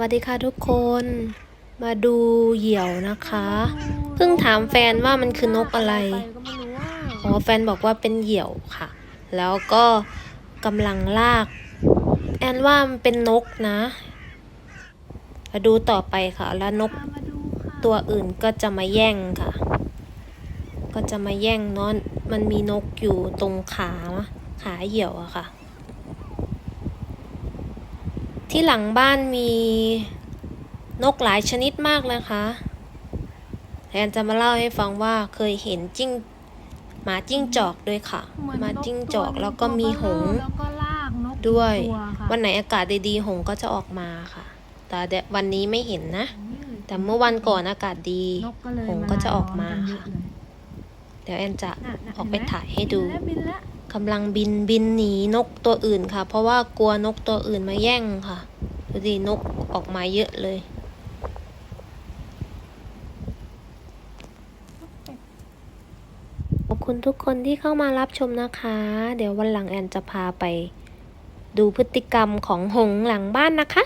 วัสดีค่ะทุกคนมาดูเหยี่ยวนะคะ เพิ่งถามแฟนว่ามันคือนกอะไรอ๋อแฟนบอกว่าเป็นเหยี่ยวค่ะ แล้วก็กำลังลาก แอนว่ามันเป็นนกนะ มาดูต่อไปค่ะ แล้วนกตัวอื่นก็จะมาแย่งค่ะ ก็จะมาแย่งเนอนมันมีนกอยู่ตรงขาขาเหยี่ยวอะค่ะ ที่หลังบ้านมีนกหลายชนิดมากเลยค่ะแอนจะมาเล่าให้ฟังว่าเคยเห็นจิ้งหมาจิ้งจอกด้วยค่ะเหมือนหมานกจิ้งจอกตัวหนึ่แล้วก็มีหงส์แล้วก็ลากนกด้วยตัวค่ะวันไหนอากาศดีๆหงส์ก็จะออกมาค่ะ แต่เดี๋ยววันนี้ไม่เห็นนะอืมแต่เมื่อวันก่อนอากาศดีนกก็เลยหงส์ก็จะออกมาล้ค่ะกันเยอเลยเดี๋ยวแอนจะน่ะน่ะออกไปเนมถ่ายให้ดู กำลังบินบินหนีนกตัวอื่นค่ะ เพราะว่ากลัวนกตัวอื่นมาแย่งค่ะดูดินกออกมาเยอะเลย ขอบคุณทุกคนที่เข้ามารับชมนะคะ เดี๋ยววันหลังแอนจะพาไป ดูพฤติกรรมของหงหลังบ้านนะคะ